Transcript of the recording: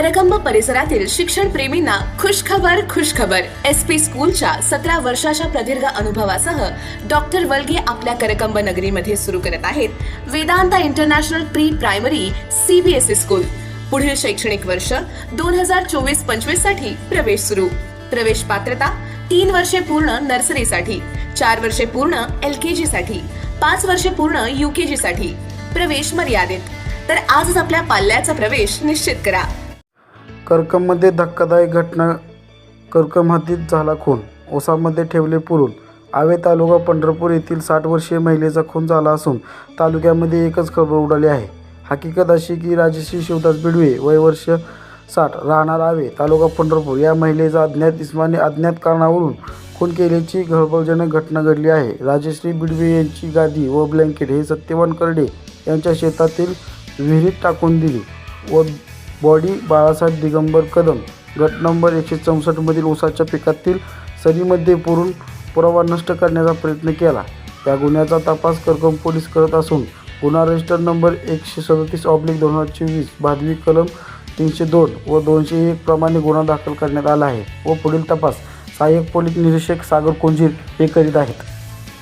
करकंब परिसरातील शिक्षण प्रेमींना खुशखबर खुशखबर. एस पी स्कूलच्या सतरा वर्षाच्या प्रदीर्घ अनुभवासह डॉक्टर वलगे आपल्या करकंब नगरीमध्ये सुरू करत आहेत. Vedanta international pre primary CBSE school. पुढील शैक्षणिक वर्ष दोन हजार चोवीस पंचवीससाठी प्रवेश सुरू. प्रवेश पात्रता तीन वर्षे पूर्ण नर्सरीसाठी चार वर्षे पूर्ण एल के जी साठी पाच वर्षे पूर्ण यू के जी साठी प्रवेश मर्यादित. तर आजच आपल्या पाल्याचा प्रवेश निश्चित करा. कर्कमध्ये धक्कादायक घटना कर्कम हद्दीत झाला खून. ओसामध्ये ठेवले पुरून. आवे तालुका पंढरपूर येथील साठ वर्षीय महिलेचा खून झाला असून तालुक्यामध्ये एकच खबर उडाली आहे. हकीकत अशी की राजश्री शिवदास बिडवे वय वर्ष साठ राहणार आवे तालुका पंढरपूर. या महिलेचा अज्ञात इस्माने अज्ञात कारणावरून खून केल्याची खळबळजनक घटना घडली आहे. राजश्री बिडवे यांची गादी व ब्लँकेट हे सत्यवान करडे यांच्या शेतातील विहिरीत टाकून दिली व बॉडी बाळासाहेब दिगंबर कदम. गट नंबर एकशे चौसष्टमधील ऊसाच्या पिकातील सरीमध्ये पुरून पुरावा नष्ट करण्याचा प्रयत्न केला. या गुन्ह्याचा तपास करकम पोलीस करत असून गुन्हा रजिस्टर नंबर एकशे सदतीस ऑब्लिक दोन हजार चोवीस भादवी कलम तीनशे दोन व दोनशे एक प्रमाणे गुन्हा दाखल करण्यात आला आहे. व पुढील तपास सहाय्यक पोलीस निरीक्षक सागर कोंजीर हे करीत आहेत.